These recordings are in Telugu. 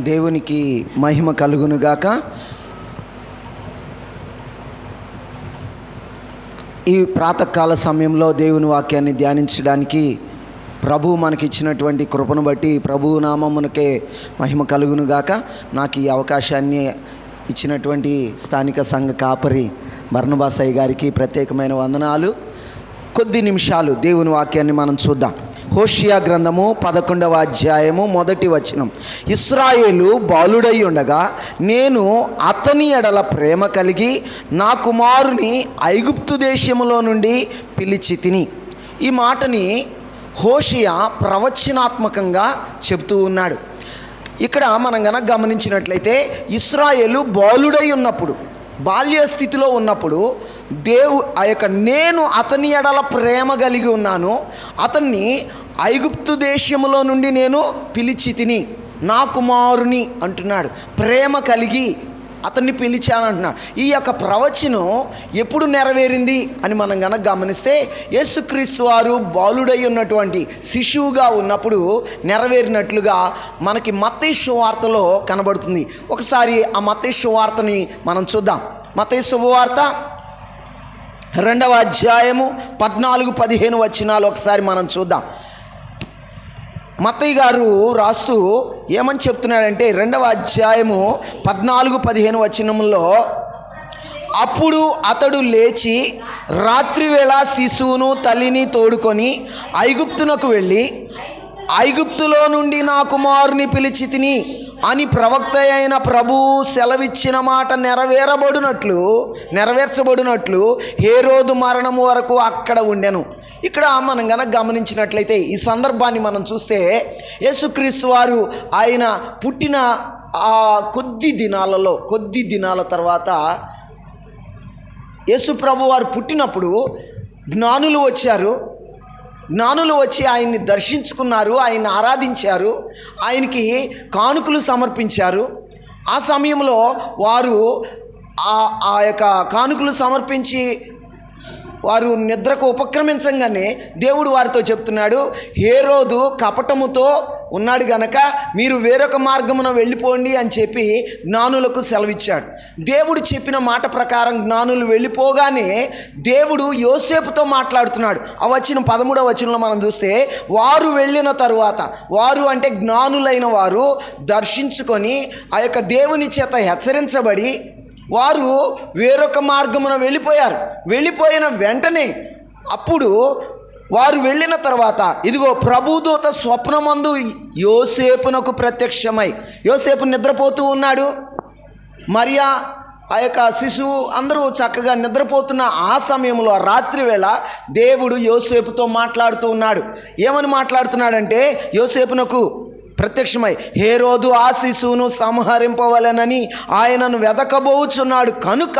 దేవునికి మహిమ కలుగునుగాక. ఈ ప్రాతకాల సమయంలో దేవుని వాక్యాన్ని ధ్యానించడానికి ప్రభు మనకిచ్చినటువంటి కృపను బట్టి ప్రభు నామమునకే మహిమ కలుగునుగాక. నాకు ఈ అవకాశాన్ని ఇచ్చినటువంటి స్థానిక సంఘ కాపరి బర్ణబాసయ్య గారికి ప్రత్యేకమైన వందనాలు. కొద్ది నిమిషాలు దేవుని వాక్యాన్ని మనం చూద్దాం. హోషియా గ్రంథము పదకొండవ అధ్యాయము మొదటి వచనం. ఇస్రాయేలు బాలుడై ఉండగా నేను అతని ఎడల ప్రేమ కలిగి నా కుమారుని ఐగుప్తు దేశములో నుండి పిలిచి తిని. ఈ మాటని హోషియా ప్రవచనాత్మకంగా చెబుతూ ఉన్నాడు. ఇక్కడ మనం గనక గమనించినట్లయితే ఇస్రాయేలు బాలుడై ఉన్నప్పుడు బాల్య స్థితిలో ఉన్నప్పుడు దేవు ఆ యొక్క నేను అతని ఎడల ప్రేమ కలిగి ఉన్నాను. అతన్ని ఐగుప్తు దేశంలో నుండి నేను పిలిచి తిని నా కుమారుని అంటున్నాడు. ప్రేమ కలిగి అతన్ని పిలిచానంటున్నాడు ఈ యొక్క ప్రవచనం ఎప్పుడు నెరవేరింది అని మనం గనక గమనిస్తే యేసుక్రీస్తు వారు బాలుడై ఉన్నటువంటి శిశువుగా ఉన్నప్పుడు నెరవేరినట్లుగా మనకి మతేశ్వ వార్తలో కనబడుతుంది. ఒకసారి ఆ మతేశ్వ వార్తని మనం చూద్దాం. మతేశ్వ శుభవార్త రెండవ అధ్యాయము పద్నాలుగు పదిహేను వచనాలు ఒకసారి మనం చూద్దాం. మత్తయ్య గారు రాస్తూ ఏమని చెప్తున్నాడంటే రెండవ అధ్యాయము పద్నాలుగు పదిహేను వచనంలో అప్పుడు అతడు లేచి రాత్రివేళ శిశువును తల్లిని తోడుకొని ఐగుప్తునకు వెళ్ళి ఐగుప్తులో నుండి నా కుమారుని పిలిచి తిని అని ప్రవక్త అయిన ప్రభు సెలవిచ్చిన మాట నెరవేరబడినట్లు నెరవేర్చబడినట్లు ఏ రోజు మరణం వరకు అక్కడ ఉండెను. ఇక్కడ మనం గనక గమనించినట్లయితే ఈ సందర్భాన్ని మనం చూస్తే యేసుక్రీస్తు వారు ఆయన పుట్టిన ఆ కొద్ది దినాలలో కొద్ది దినాల తర్వాత యేసు ప్రభు వారు పుట్టినప్పుడు జ్ఞానులు వచ్చారు. జ్ఞానులు వచ్చి ఆయన్ని దర్శించుకున్నారు ఆయన్ని ఆరాధించారు ఆయనకి కానుకలు సమర్పించారు. ఆ సమయంలో వారు ఆ ఆ యొక్క కానుకలు సమర్పించి వారు నిద్రకు ఉపక్రమించంగానే దేవుడు వారితో చెప్తున్నాడు ఏ రోజు కపటముతో ఉన్నాడు గనక మీరు వేరొక మార్గమున వెళ్ళిపోండి అని చెప్పి జ్ఞానులకు సెలవిచ్చాడు. దేవుడు చెప్పిన మాట ప్రకారం జ్ఞానులు వెళ్ళిపోగానే దేవుడు యోసేపుతో మాట్లాడుతున్నాడు. ఆ వచ్చిన పదమూడవ వచనంలో మనం చూస్తే వారు వెళ్ళిన తరువాత వారు అంటే జ్ఞానులైన వారు దర్శించుకొని ఆ యొక్క దేవుని చేత హెచ్చరించబడి వారు వేరొక మార్గమున వెళ్ళిపోయారు. వెళ్ళిపోయిన వెంటనే అప్పుడు వారు వెళ్ళిన తర్వాత ఇదిగో ప్రభుదూత స్వప్నమందు యోసేపునకు ప్రత్యక్షమై యోసేపు నిద్రపోతూ ఉన్నాడు. మరియా ఆ యొక్క శిశువు అందరూ చక్కగా నిద్రపోతున్న ఆ సమయంలో రాత్రి వేళ దేవుడు యోసేపుతో మాట్లాడుతూ ఉన్నాడు. ఏమని మాట్లాడుతున్నాడంటే యోసేపునకు ప్రత్యక్షమై హే రోజు ఆ శిశువును సంహరింపవలెనని ఆయనను వెదకబోచున్నాడు కనుక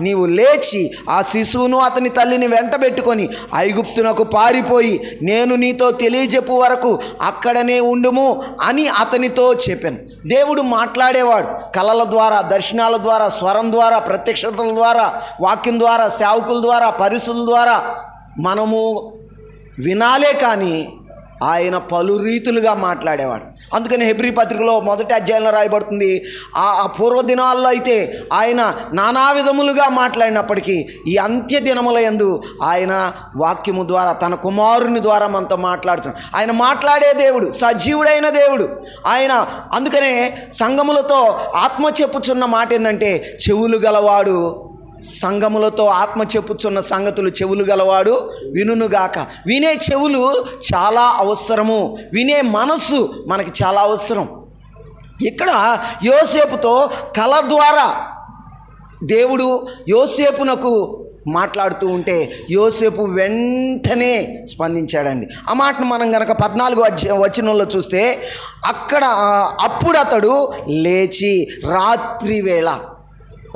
నీవు లేచి ఆ శిశువును అతని తల్లిని వెంటబెట్టుకొని ఐగుప్తునకు పారిపోయి నేను నీతో తెలియజెప్పు వరకు అక్కడనే ఉండుము అని అతనితో చెప్పాను. దేవుడు మాట్లాడేవాడు. కళల ద్వారా దర్శనాల ద్వారా స్వరం ద్వారా ప్రత్యక్షతల ద్వారా వాక్యం ద్వారా సేవకుల ద్వారా పరిస్థితుల ద్వారా మనము వినాలే కానీ ఆయన పలు రీతులుగా మాట్లాడేవాడు. అందుకని హెబ్రి పత్రికలో మొదటి అధ్యాయంలో రాయబడుతుంది ఆ పూర్వ దినాల్లో అయితే ఆయన నానా విధములుగా మాట్లాడినప్పటికీ ఈ అంత్య దినముల యందు ఆయన వాక్యము ద్వారా తన కుమారుని ద్వారా మనతో మాట్లాడుతున్నాడు. ఆయన మాట్లాడే దేవుడు సజీవుడైన దేవుడు. ఆయన అందుకనే సంగములతో ఆత్మ చెప్పుచున్న మాట ఏంటంటే చెవులు గలవాడు సంగములతో ఆత్మ చెప్పుచున్న సంగతులు చెవులు గలవాడు వినుగాక వినే చెవులు చాలా అవసరము. వినే మనస్సు మనకి చాలా అవసరం. ఇక్కడ యోసేపుతో కళ ద్వారా దేవుడు యోసేపునకు మాట్లాడుతూ ఉంటే యోసేపు వెంటనే స్పందించాడండి. ఆ మాటను మనం గనక పద్నాలుగు వచనంలో చూస్తే అక్కడ అప్పుడు అతడు లేచి రాత్రి వేళ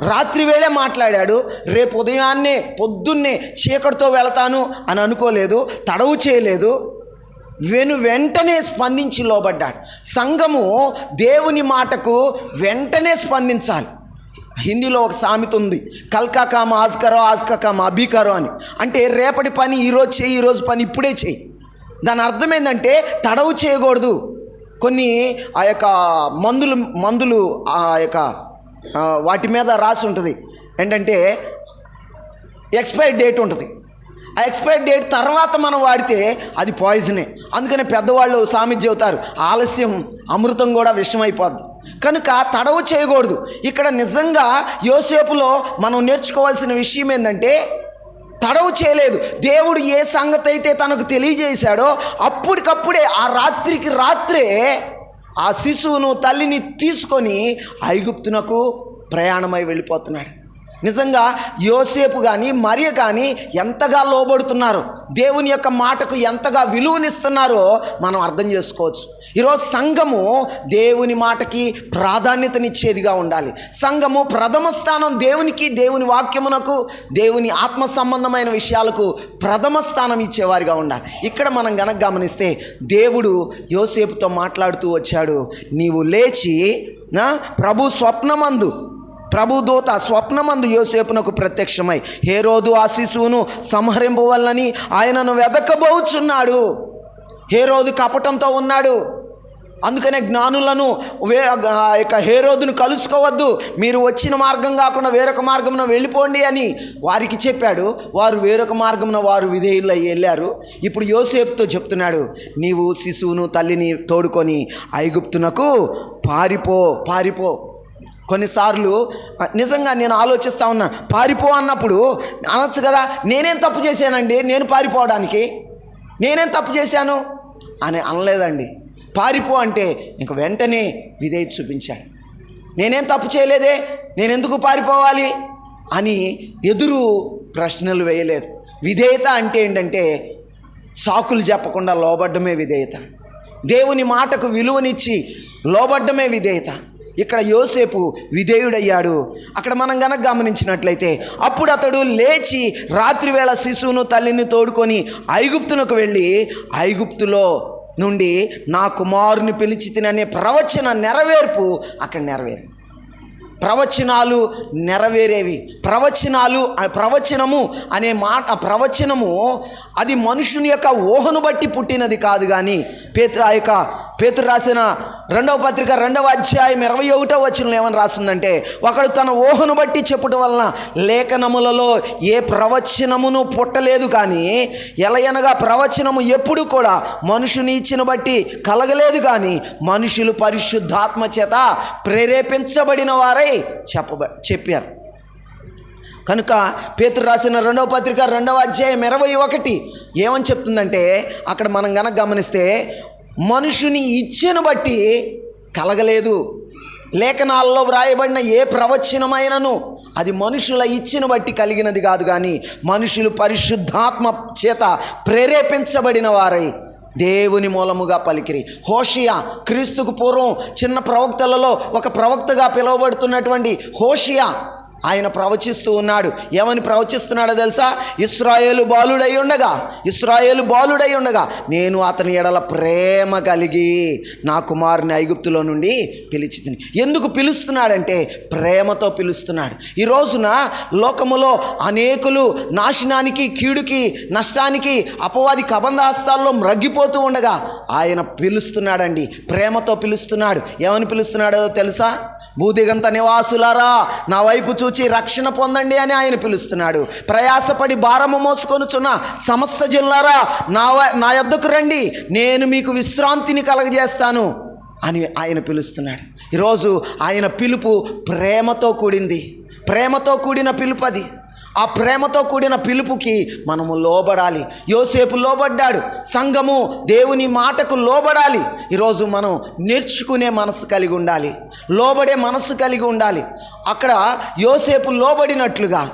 రాత్రి వేళే మాట్లాడాడు రేపు ఉదయాన్నే పొద్దున్నే చీకటితో వెళతాను అని అనుకోలేదు తడవు చేయలేదు. వెను వెంటనే స్పందించి లోబడ్డాడు. సంఘము దేవుని మాటకు వెంటనే స్పందించాలి. హిందీలో ఒక సామెత ఉంది కల్కా కామ ఆస్కరో ఆస్కా కామ అభికరో అని. అంటే రేపటి పని ఈరోజు చేయి ఈరోజు పని ఇప్పుడే చేయి. దాని అర్థం ఏంటంటే తడవు చేయకూడదు. కొన్ని ఆ యొక్క మందులు మందులు ఆ యొక్క వాటి మీద రాసి ఉంటుంది. ఏంటంటే ఎక్స్పైర్ డేట్ ఉంటుంది. ఆ ఎక్స్పైర్ డేట్ తర్వాత మనం వాడితే అది పాయిజనే అందుకని పెద్దవాళ్ళు సామెత చెబుతారు ఆలస్యం అమృతం కూడా విషమైపోద్ది. కనుక తడవు చేయకూడదు. ఇక్కడ నిజంగా యోసేపులో మనం నేర్చుకోవాల్సిన విషయం ఏంటంటే తడవు చేయలేదు. దేవుడు ఏ సంగతి అయితే తనకు తెలియజేశాడో అప్పటికప్పుడే ఆ రాత్రికి రాత్రే ఆ శిశువును తల్లిని తీసుకొని ఐగుప్తునకు ప్రయాణమై వెళ్ళిపోతున్నాడు. నిజంగా యోసేపు కానీ మరియ కానీ ఎంతగా లోబడుతున్నారు? దేవుని యొక్క మాటకు ఎంతగా విలువనిస్తున్నారో మనం అర్థం చేసుకోవచ్చు. ఈరోజు సంఘము దేవుని మాటకి ప్రాధాన్యతనిచ్చేదిగా ఉండాలి. సంఘము ప్రథమ స్థానం దేవునికి దేవుని వాక్యమునకు దేవుని ఆత్మ సంబంధమైన విషయాలకు ప్రథమ స్థానం ఇచ్చేవారిగా ఉండాలి. ఇక్కడ మనం గనక గమనిస్తే దేవుడు యోసేపుతో మాట్లాడుతూ వచ్చాడు. నీవు లేచి నా ప్రభు స్వప్నమందు ప్రభుదూత స్వప్నమందు యోసేపునకు ప్రత్యక్షమై హేరోదు ఆ శిశువును సంహరింపవల్లని ఆయనను వెదకబోచున్నాడు. హేరోదు కపటంతో ఉన్నాడు. అందుకనే జ్ఞానులను వే ఆ యొక్క హేరోదును కలుసుకోవద్దు. మీరు వచ్చిన మార్గం కాకుండా వేరొక మార్గమున వెళ్ళిపోండి అని వారికి చెప్పాడు. వారు వేరొక మార్గమున వారు విధేయులు వెళ్ళారు. ఇప్పుడు యోసేపుతో చెప్తున్నాడు నీవు శిశువును తల్లిని తోడుకొని ఐగుప్తునకు పారిపో పారిపో. కొన్నిసార్లు నిజంగా నేను ఆలోచిస్తూ ఉన్నాను పారిపో అన్నప్పుడు అనొచ్చు కదా నేనేం తప్పు చేశానండి? నేను పారిపోవడానికి. నేనేం తప్పు చేశాను? అని అనలేదండి. పారిపో అంటే ఇంక వెంటనే విధేయత చూపించాడు. నేనేం తప్పు చేయలేదే? నేను ఎందుకు పారిపోవాలి? అని ఎదురు ప్రశ్నలు వేయలేదు. విధేయత అంటే ఏంటంటే సాకులు చెప్పకుండా లోబడ్డమే విధేయత. దేవుని మాటకు విలువనిచ్చి లోబడ్డమే విధేయత. ఇక్కడ యోసేపు విధేయుడయ్యాడు. అక్కడ మనం గనక గమనించినట్లయితే అప్పుడు అతడు లేచి రాత్రివేళ శిశువును తల్లిని తోడుకొని ఐగుప్తునకు వెళ్ళి ఐగుప్తులో నుండి నా కుమారుని పిలిచి తిననే ప్రవచన నెరవేర్పు అక్కడ నెరవేరు ప్రవచనాలు నెరవేరేవి. ప్రవచనాలు ప్రవచనము అనే మాట ప్రవచనము అది మనుషుని యొక్క ఊహను బట్టి పుట్టినది కాదు కానీ పేత్ర ఆ యొక్క పేతురు రాసిన రెండవ పత్రిక రెండవ అధ్యాయం ఇరవై ఒకటో వచనంలో ఏమని రాస్తుందంటే ఒకడు తన ఊహను బట్టి చెప్పుట వలన లేఖనములలో ఏ ప్రవచనమును పుట్టలేదు కానీ ఎలయనగా ప్రవచనము ఎప్పుడు కూడా మనుషుని ఇచ్చిన బట్టి కలగలేదు కానీ మనుషులు పరిశుద్ధాత్మ చేత ప్రేరేపించబడిన వారై చెప్పబ చెప్పారు. కనుక పేతురు రాసిన రెండవ పత్రిక రెండవ అధ్యాయం ఇరవై ఒకటి ఏమని చెప్తుందంటే అక్కడ మనం గనక గమనిస్తే మనుషుని ఇచ్చను బట్టి కలగలేదు. లేఖనాల్లో వ్రాయబడిన ఏ ప్రవచనమైనను అది మనుషుల ఇచ్చిన బట్టి కలిగినది కాదు కానీ మనుషులు పరిశుద్ధాత్మ చేత ప్రేరేపించబడిన వారై దేవుని మూలముగా పలికిరి. హోషియా క్రీస్తుకు పూర్వం చిన్న ప్రవక్తలలో ఒక ప్రవక్తగా పిలువబడుతున్నటువంటి హోషియా ఆయన ప్రవచిస్తూ ఉన్నాడు. ఏమని ప్రవచిస్తున్నాడో తెలుసా? ఇస్రాయేలు బాలుడై ఉండగా ఇస్రాయేలు బాలుడై ఉండగా నేను అతని ఎడల ప్రేమ కలిగి నా కుమారుని ఐగుప్తులో నుండి పిలిచి ఎందుకు పిలుస్తున్నాడంటే ప్రేమతో పిలుస్తున్నాడు. ఈ రోజున లోకములో అనేకులు నాశనానికి కీడుకి నష్టానికి అపవాది కబంధాస్తాల్లో మ్రగ్గిపోతూ ఉండగా ఆయన పిలుస్తున్నాడండి. ప్రేమతో పిలుస్తున్నాడు. ఏమని పిలుస్తున్నాడో తెలుసా? భూదిగంత నివాసులారా నా వైపు చూచి రక్షణ పొందండి అని ఆయన పిలుస్తున్నాడు. ప్రయాసపడి భారము మోసుకొనుచున్న సమస్త జిల్లారా నా నా యొద్దకు రండి నేను మీకు విశ్రాంతిని కలగజేస్తాను అని ఆయన పిలుస్తున్నాడు. ఈరోజు ఆయన పిలుపు ప్రేమతో కూడింది. ప్రేమతో కూడిన పిలుపు అది. ఆ ప్రేమతో కూడిన పిలుపుకి మనము లోబడాలి. యోసేపు లోబడ్డాడు. సంఘము దేవుని మాటకు లోబడాలి. ఈరోజు మనం నేర్చుకునే మనసు కలిగి ఉండాలి. లోబడే మనసు కలిగి ఉండాలి. అక్కడ యోసేపు లోబడినట్లుగా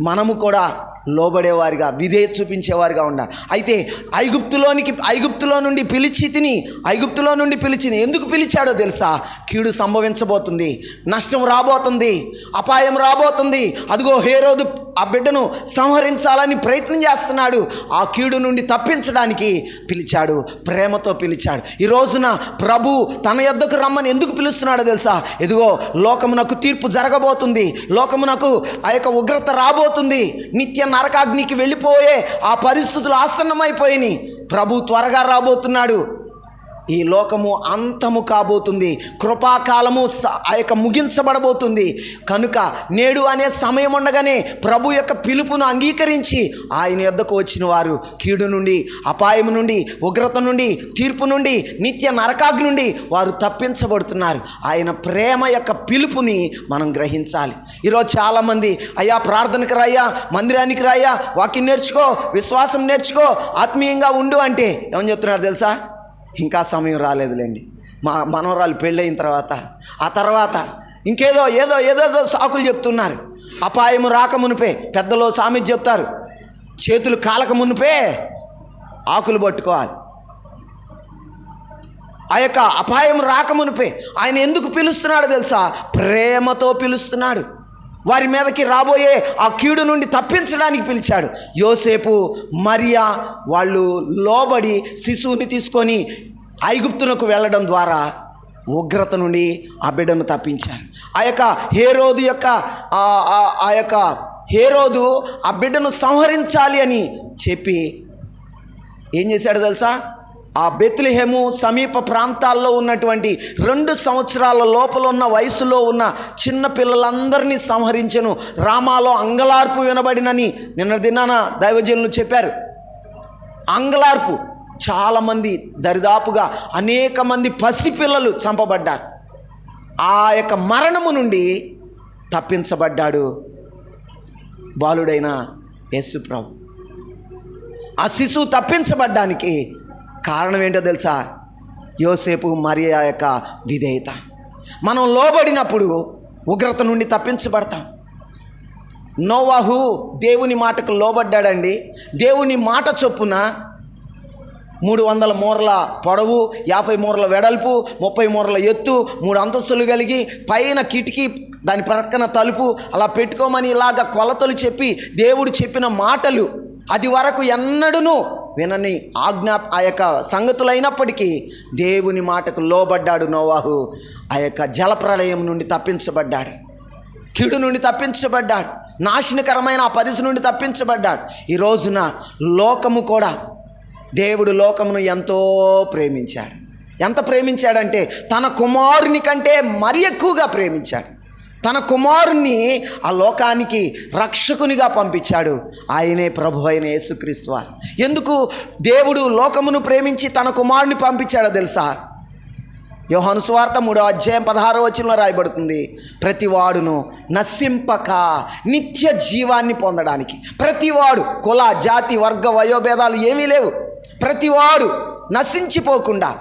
మనము కూడా లోబడేవారిగా విధేయత చూపించేవారిగా ఉండాలి అయితే ఐగుప్తులోనికి ఐగుప్తులో నుండి పిలిచి తిని ఐగుప్తులో నుండి పిలిచిని ఎందుకు పిలిచాడో తెలుసా? కీడు సంభవించబోతుంది నష్టం రాబోతుంది అపాయం రాబోతుంది. అదిగో హేరోదు ఆ బిడ్డను సంహరించాలని ప్రయత్నం చేస్తున్నాడు. ఆ కీడు నుండి తప్పించడానికి పిలిచాడు ప్రేమతో పిలిచాడు. ఈ రోజున ప్రభు తన యొద్దకు రమ్మని ఎందుకు పిలుస్తున్నాడో తెలుసా? ఇదిగో లోకమునకు తీర్పు జరగబోతుంది లోకమునకు ఆ యొక్క ఉగ్రత రాబోతుంది నిత్య నరకాగ్నికి వెళ్ళిపోయే ఆ పరిస్థితులు ఆసన్నమైపోయినాయి. ప్రభు త్వరగా రాబోతున్నాడు. ఈ లోకము అంతము కాబోతుంది. కృపాకాలము ఆ యొక్క ముగించబడబోతుంది. కనుక నేడు అనే సమయం ఉండగానే ప్రభు యొక్క పిలుపును అంగీకరించి ఆయన యొద్దకు వచ్చిన వారు కీడు నుండి అపాయం నుండి ఉగ్రత నుండి తీర్పు నుండి నిత్య నరకాగ్ని నుండి వారు తప్పించబడుతున్నారు. ఆయన ప్రేమ యొక్క పిలుపుని మనం గ్రహించాలి. ఈరోజు చాలామంది అయ్యా ప్రార్థనకు రాయ్యా మందిరానికి రాయ్యా వాక్యం నేర్చుకో విశ్వాసం నేర్చుకో ఆత్మీయంగా ఉండు అంటే ఏమని చెప్తున్నారు తెలుసా? ఇంకా సమయం రాలేదులేండి. మా మనవరాలు పెళ్ళయిన తర్వాత ఆ తర్వాత ఇంకేదో ఏదో ఏదేదో సాకులు చెప్తున్నారు. అపాయము రాక మునిపే పెద్దలో సామెత చెప్తారు. చేతులు కాలక మునిపే ఆకులు పట్టుకోవాలి. ఆ యొక్క అపాయం రాకమునిపే ఆయన ఎందుకు పిలుస్తున్నాడు తెలుసా? ప్రేమతో పిలుస్తున్నాడు. వారి మీదకి రాబోయే ఆ కీడు నుండి తప్పించడానికి పిలిచాడు. యోసేపు మరియా వాళ్ళు లోబడి శిశువుని తీసుకొని ఐగుప్తునకు వెళ్ళడం ద్వారా ఉగ్రత నుండి ఆ బిడ్డను తప్పించారు. ఆ యొక్క హేరోదు యొక్క ఆ- ఆ యొక్క హేరోదు ఆ బిడ్డను సంహరించాలి అని చెప్పి ఏం చేశాడు తెలుసా? ఆ బెత్లెహేము సమీప ప్రాంతాల్లో ఉన్నటువంటి రెండు సంవత్సరాల లోపల ఉన్న వయసులో ఉన్న చిన్న పిల్లలందరినీ సంహరించెను. రామాలో అంగలార్పు వినబడినని నిన్న దినాన దైవజనులు చెప్పారు. అంగలార్పు చాలామంది దరిదాపుగా అనేక మంది పసిపిల్లలు చంపబడ్డారు. ఆ యొక్క మరణము నుండి తప్పించబడ్డాడు బాలుడైన యేసుప్రభు. ఆ శిశువు తప్పించబడ్డానికి కారణం ఏంటో తెలుసా? యోసేపు మరియా యొక్క విధేయత. మనం లోబడినప్పుడు ఉగ్రత నుండి తప్పించబడతాం. నోవాహు దేవుని మాటకు లోబడ్డాడండి. దేవుని మాట చొప్పున మూడు వందల మూరల పొడవు యాభై మూరల వెడల్పు ముప్పై మూరల ఎత్తు మూడు అంతస్తులు కలిగి పైన కిటికీ దాని ప్రక్కన తలుపు అలా పెట్టుకోమని ఇలాగ కొలతలు చెప్పి దేవుడు చెప్పిన మాటలు అది వరకు ఎన్నడూను వినని ఆజ్ఞా ఆ యొక్క సంగతులైనప్పటికీ దేవుని మాటకు లోబడ్డాడు నోవాహు. ఆ యొక్క జలప్రళయం నుండి తప్పించబడ్డాడు. కీడు నుండి తప్పించబడ్డాడు. నాశనకరమైన ఆ పరిస్థితి నుండి తప్పించబడ్డాడు. ఈ రోజున లోకము కూడా దేవుడు లోకమును ఎంతో ప్రేమించాడు. ఎంత ప్రేమించాడంటే తన కుమారుని కంటే మరి ఎక్కువగా ప్రేమించాడు. తన కుమారుణ్ణి ఆ లోకానికి రక్షకునిగా పంపించాడు. ఆయనే ప్రభు అయిన యేసుక్రీస్తు వారు. ఎందుకు? దేవుడు లోకమును ప్రేమించి తన కుమారుని పంపించాడో తెలుసా? యోహాను స్వార్థ మూడో అధ్యాయం పదహారో వచనంలో రాయబడుతుంది. ప్రతివాడును నశింపక నిత్య జీవాన్ని పొందడానికి. ప్రతివాడు కుల జాతి వర్గ వయోభేదాలు ఏమీ లేవు. ప్రతివాడు నశించిపోకుండా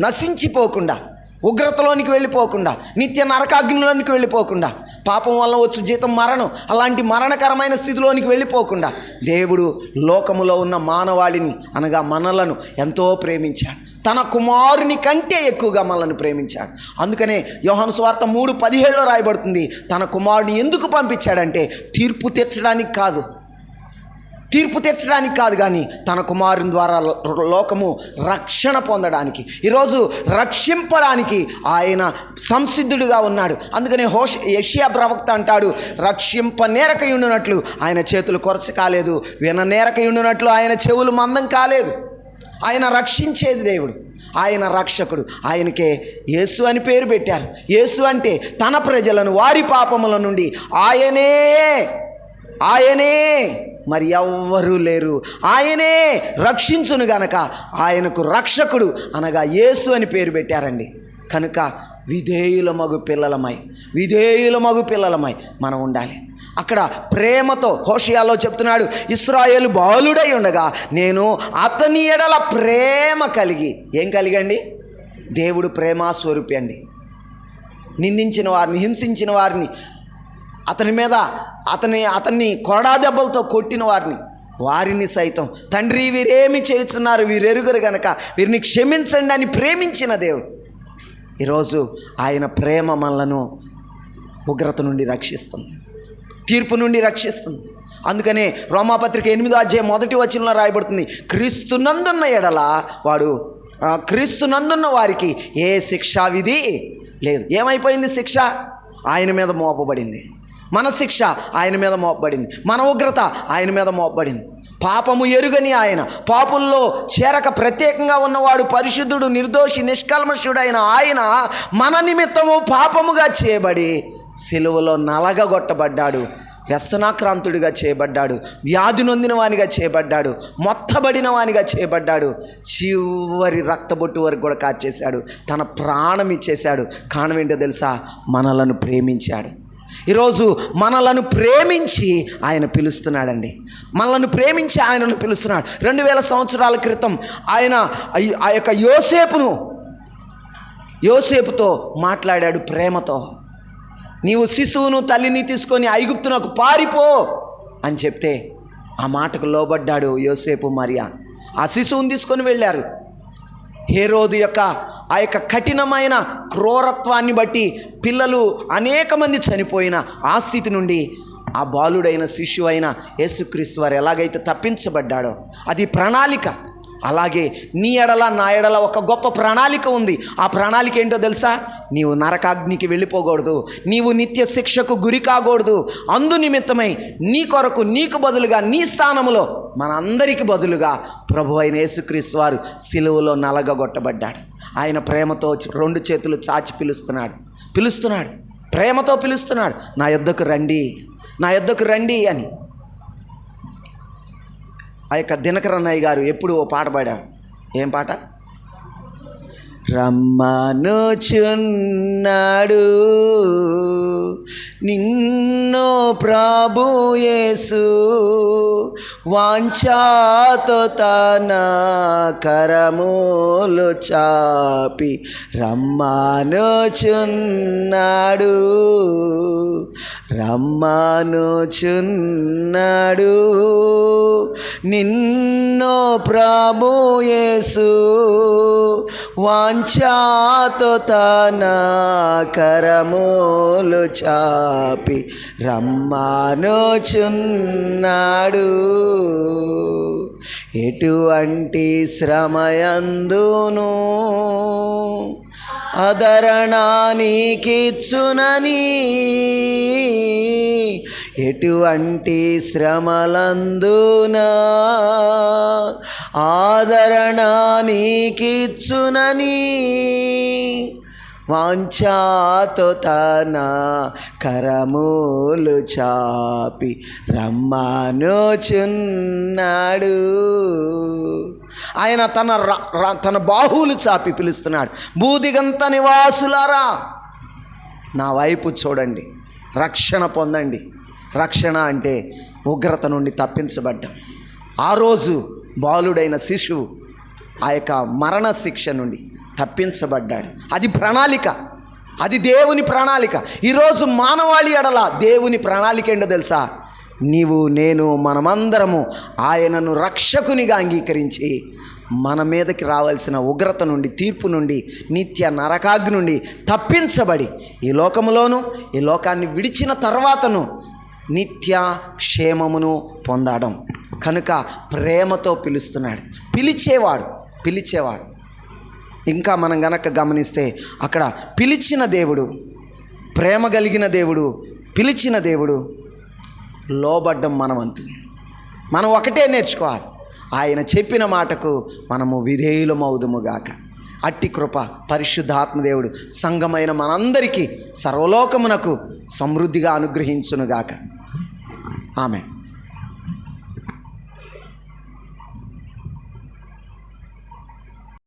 నశించిపోకుండా ఉగ్రతలోనికి వెళ్ళిపోకుండా నిత్య నరకాగ్నిలోనికి వెళ్ళిపోకుండా పాపం వల్ల వచ్చు జీతం మరణం అలాంటి మరణకరమైన స్థితిలోనికి వెళ్ళిపోకుండా దేవుడు లోకములో ఉన్న మానవాళిని అనగా మనలను ఎంతో ప్రేమించాడు. తన కుమారుని కంటే ఎక్కువగా మనల్ని ప్రేమించాడు. అందుకనే యోహన్ స్వార్థ మూడు పదిహేడులో రాయబడుతుంది తన కుమారుని ఎందుకు పంపించాడంటే తీర్పు తీర్చడానికి కాదు. తీర్పు తీర్చడానికి కాదు కానీ తన కుమారుని ద్వారా లోకము రక్షణ పొందడానికి ఈరోజు రక్షింపడానికి ఆయన సంసిద్ధుడిగా ఉన్నాడు. అందుకనే హోష్ యషియా ప్రవక్త అంటాడు రక్షింప నేరకయుండునట్లు ఆయన చేతులు కొరచ కాలేదు విన నేరకయుండునట్లు ఆయన చెవులు మందం కాలేదు. ఆయన రక్షించేది దేవుడు ఆయన రక్షకుడు ఆయనకే యేసు అని పేరు పెట్టారు. యేసు అంటే తన ప్రజలను వారి పాపముల నుండి ఆయనే ఆయనే మరి ఎవ్వరూ లేరు. ఆయనే రక్షించును గనక ఆయనకు రక్షకుడు అనగా యేసు అని పేరు పెట్టారండి. కనుక విధేయుల మగు పిల్లలమై విధేయుల మగు పిల్లలమై మనం ఉండాలి. అక్కడ ప్రేమతో హోషియాలో చెప్తున్నాడు ఇస్రాయేల్ బాలుడై ఉండగా నేను అతని ఎడల ప్రేమ కలిగి ఏం కలిగండి? దేవుడు ప్రేమాస్వరూపి అండి. నిందించిన వారిని హింసించిన వారిని అతని మీద అతని అతన్ని కొరడా దెబ్బలతో కొట్టిన వారిని వారిని సైతం. తండ్రి వీరేమి చేస్తున్నారు వీరెరుగురు గనక వీరిని క్షమించండి అని ప్రేమించిన దేవుడు. ఈరోజు ఆయన ప్రేమ మనలను ఉగ్రత నుండి రక్షిస్తుంది. తీర్పు నుండి రక్షిస్తుంది. అందుకనే రోమాపత్రిక ఎనిమిదో అధ్యాయం మొదటి వచనంలో రాయబడుతుంది క్రీస్తునందున్న ఎడల వాడు క్రీస్తునందున్న వారికి ఏ శిక్షా విధి లేదు. ఏమైపోయింది శిక్ష? ఆయన మీద మోపబడింది. మన శిక్ష ఆయన మీద మోపబడింది. మన ఉగ్రత ఆయన మీద మోపబడింది. పాపము ఎరుగని ఆయన పాపుల్లో చేరక ప్రత్యేకంగా ఉన్నవాడు పరిశుద్ధుడు నిర్దోషి నిష్కల్మషుడైన ఆయన మన నిమిత్తము పాపముగా చేయబడి సెలవులో నలగగొట్టబడ్డాడు. వ్యసనాక్రాంతుడిగా చేయబడ్డాడు. వ్యాధి నొందిన వానిగా చేయబడ్డాడు. మొత్తబడిన వానిగా చేయబడ్డాడు. చివరి రక్తబొట్టు వరకు కూడా కాచేశాడు. తన ప్రాణం ఇచ్చేశాడు. కారణం ఏంటో తెలుసా? మనలను ప్రేమించాడు. ఈరోజు మనలను ప్రేమించి ఆయన పిలుస్తున్నాడండి. మనలను ప్రేమించి ఆయనను పిలుస్తున్నాడు. రెండు వేల సంవత్సరాల క్రితం ఆయన ఆ- యొక్క యోసేపును యోసేపుతో మాట్లాడాడు ప్రేమతో. నీవు శిశువును తల్లిని తీసుకొని ఐగుప్తునకు పారిపో అని చెప్తే ఆ మాటకు లోబడ్డాడు యోసేపు మరియా. ఆ శిశువుని తీసుకొని వెళ్ళారు. హేరోదు యొక్క ఆ యొక్క కఠినమైన క్రూరత్వాన్ని బట్టి పిల్లలు అనేక మంది చనిపోయిన ఆ స్థితి నుండి ఆ బాలుడైన శిశువు అయిన యేసుక్రీస్తు వారు ఎలాగైతే తప్పించబడ్డాడో అది ప్రణాళిక. అలాగే నీ ఎడల నా ఎడల ఒక గొప్ప ప్రణాళిక ఉంది. ఆ ప్రణాళిక ఏంటో తెలుసా? నీవు నరకాగ్నికి వెళ్ళిపోకూడదు. నీవు నిత్య శిక్షకు గురి కాకూడదు. అందు నిమిత్తమై నీ కొరకు నీకు బదులుగా నీ స్థానములో మనందరికి బదులుగా ప్రభు అయిన యేసుక్రీస్తు వారు సిలువలో నలగగొట్టబడ్డాడు. ఆయన ప్రేమతో రెండు చేతులు చాచి పిలుస్తున్నాడు. పిలుస్తున్నాడు. ప్రేమతో పిలుస్తున్నాడు. నా యొద్దకు రండి. నా యొద్దకు రండి అని. ఆ యొక్క దినకరన్నయ్య గారు ఎప్పుడు ఓ పాట పాడారు? ఏం పాట? రమ్మనుచున్నాడు. నిన్ను ప్రభు యేసు వాంఛాతో తన కరములు చాపి రమ్మనుచున్నాడు. రమ్మనుచున్నాడు. నిన్ను ప్రభు యేసు వాంఛాతో తన కరములు చాపి రమ్మనుచున్నాడు. ఎటువంటి శ్రమయందును? అదరణానికిచ్చునని ఎటువంటి శ్రమలందున? ఆదరణ నీకిచ్చునని వాంఛాతో తన కరములు చాపి రమ్మనుచున్నాడు ఆయన తన ర- తన బాహువులు చాపి పిలుస్తున్నాడు. బూదిగంత నివాసులారా నా వైపు చూడండి రక్షణ పొందండి. రక్షణ అంటే ఉగ్రత నుండి తప్పించబడ్డం. ఆ రోజు బాలుడైన శిశువు ఆ యొక్క మరణ శిక్ష నుండి తప్పించబడ్డాడు. అది ప్రణాళిక. అది దేవుని ప్రణాళిక. ఈరోజు మానవాళి ఎడల దేవుని ప్రణాళిక ఏంటో తెలుసా? నీవు నేను మనమందరము ఆయనను రక్షకునిగా అంగీకరించి మన మీదకి రావాల్సిన ఉగ్రత నుండి తీర్పు నుండి నిత్య నరకాగ్ని నుండి తప్పించబడి ఈ లోకములోను ఈ లోకాన్ని విడిచిన తర్వాతను నిత్య క్షేమమును పొందడం. కనుక ప్రేమతో పిలుస్తున్నాడు. పిలిచేవాడు పిలిచేవాడు. ఇంకా మనం గనక గమనిస్తే అక్కడ పిలిచిన దేవుడు ప్రేమ కలిగిన దేవుడు పిలిచిన దేవుడు లోబడ్డం మన వంతు మనం ఒకటే నేర్చుకోవాలి. ఆయన చెప్పిన మాటకు మనము విధేయులమవుదుముగాక. అట్టి కృప పరిశుద్ధాత్మదేవుడు సంఘమైన మనందరికీ సర్వలోకమునకు సమృద్ధిగా అనుగ్రహించునుగాక. Amén.